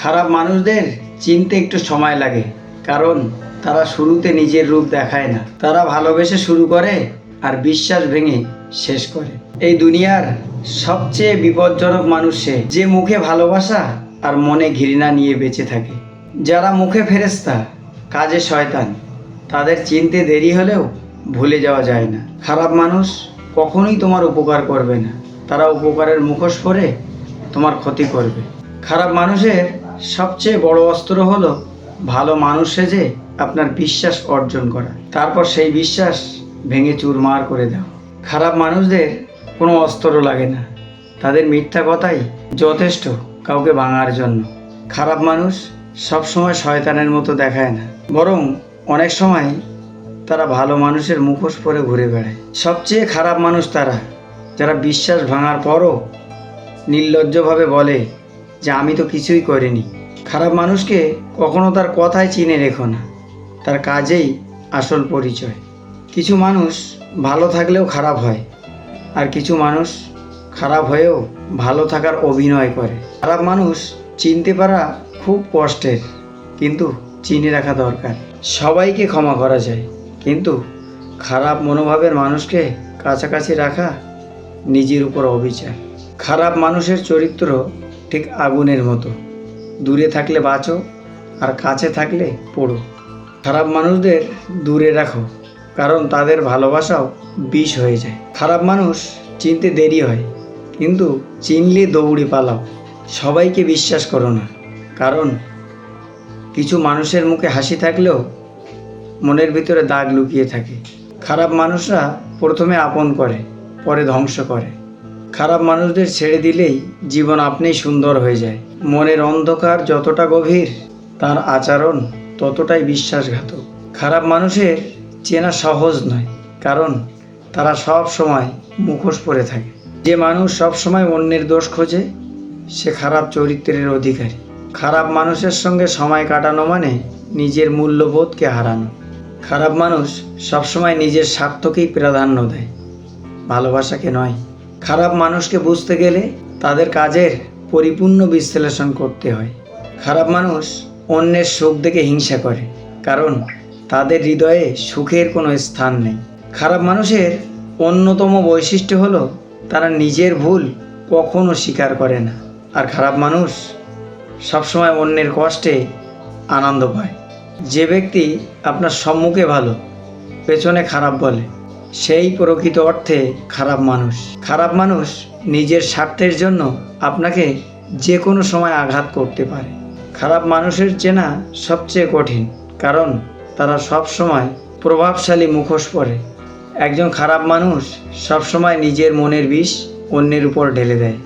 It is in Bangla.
খারাপ মানুষদের চিনতে একটু সময় লাগে, কারণ তারা শুরুতে নিজের রূপ দেখায় না। তারা ভালোবেসে শুরু করে আর বিশ্বাস ভেঙে শেষ করে। এই দুনিয়ার সবচেয়ে বিপজ্জনক মানুষ যে মুখে ভালোবাসা আর মনে ঘৃণা নিয়ে বেঁচে থাকে। যারা মুখে ফেরেস্তা কাজে শয়তান, তাদের চিনতে দেরি হলেও ভুলে যাওয়া যায় না। খারাপ মানুষ কখনোই তোমার উপকার করবে না। তারা উপকারের মুখোশ পরে তোমার ক্ষতি করবে। খারাপ মানুষের সবচেয়ে বড় অস্ত্র হলো ভালো মানুষ সেজে আপনার বিশ্বাস অর্জন করা। তারপর সেই বিশ্বাস ভেঙে চুরমার করে দাও খারাপ মানুষদের কোনো অস্ত্র লাগে না। তাদের মিথ্যা কথাই যথেষ্ট কাউকে ভাঙার জন্য। খারাপ মানুষ সবসময় শয়তানের মতো দেখায় না। বরং অনেক সময় তারা ভালো মানুষের মুখোশ পরে ঘুরে বেড়ায়। সবচেয়ে খারাপ মানুষ তারা, যারা বিশ্বাস ভাঙার পরও নির্লজ্জভাবে বলে যে আমি তো কিছুই করিনি। খারাপ মানুষকে কখনো তার কথায় চিনে রেখো না। তার কাজেই আসল পরিচয়। কিছু মানুষ ভালো থাকলেও খারাপ হয়, আর কিছু মানুষ খারাপ হয়েও ভালো থাকার অভিনয় করে। খারাপ মানুষ চিনতে পারা খুব কষ্টের, কিন্তু চিনে রাখা দরকার। সবাইকে ক্ষমা করা যায়, কিন্তু খারাপ মনোভাবের মানুষকে কাছাকাছি রাখা নিজের উপর অবিচার। খারাপ মানুষের চরিত্র ঠিক আগুনের মতো। দূরে থাকলে বাঁচো, আর কাছে থাকলে পড়ো। খারাপ মানুষদের দূরে রাখো, কারণ তাদের ভালোবাসাও বিষ হয়ে যায়। খারাপ মানুষ চিনতে দেরি হয়, কিন্তু চিনলে দৌড়ে পালাও। সবাইকে বিশ্বাস করো না, কারণ কিছু মানুষের মুখে হাসি থাকলেও মনের ভিতরে দাগ লুকিয়ে থাকে। খারাপ মানুষরা প্রথমে আপন করে, পরে ধ্বংস করে। খারাপ মানুষদের ছেড়ে দিলেই জীবন আপনিই সুন্দর হয়ে যায়। মনের অন্ধকার যতটা গভীর, তার আচরণ ততটাই বিশ্বাসঘাতক। খারাপ মানুষের চেনা সহজ নয়, কারণ তারা সব সময় মুখোশ পরে থাকে। যে মানুষ সব সময় অন্যের দোষ খোঁজে, সে খারাপ চরিত্রের অধিকারী। খারাপ মানুষের সঙ্গে সময় কাটানো মানে নিজের মূল্যবোধকে হারানো। খারাপ মানুষ সবসময় নিজের স্বার্থকেই প্রাধান্য দেয়। ভালোবাসাকে নয় খারাপ মানুষকে বুঝতে গেলে তাদের কাজের পরিপূর্ণ বিশ্লেষণ করতে হয়। খারাপ মানুষ অন্যের সুখ দেখে হিংসা করে, কারণ তাদের হৃদয়ে সুখের কোনো স্থান নেই। খারাপ মানুষের অন্যতম বৈশিষ্ট্য হলো তারা নিজের ভুল কখনো স্বীকার করে না, আর খারাপ মানুষ সবসময় অন্যের কষ্টে আনন্দ পায়। যে ব্যক্তি আপনার সম্মুখে ভালো, পেছনে খারাপ বলে সেই প্রকৃত অর্থে খারাপ মানুষ। খারাপ মানুষ নিজের স্বার্থের জন্য আপনাকে যে কোনো সময় আঘাত করতে পারে। খারাপ মানুষের চেনা সবচেয়ে কঠিন, কারণ তারা সব সময় প্রভাবশালী মুখোশ পরে। একজন খারাপ মানুষ সবসময় নিজের মনের বিষ অন্যের উপর ঢেলে দেয়।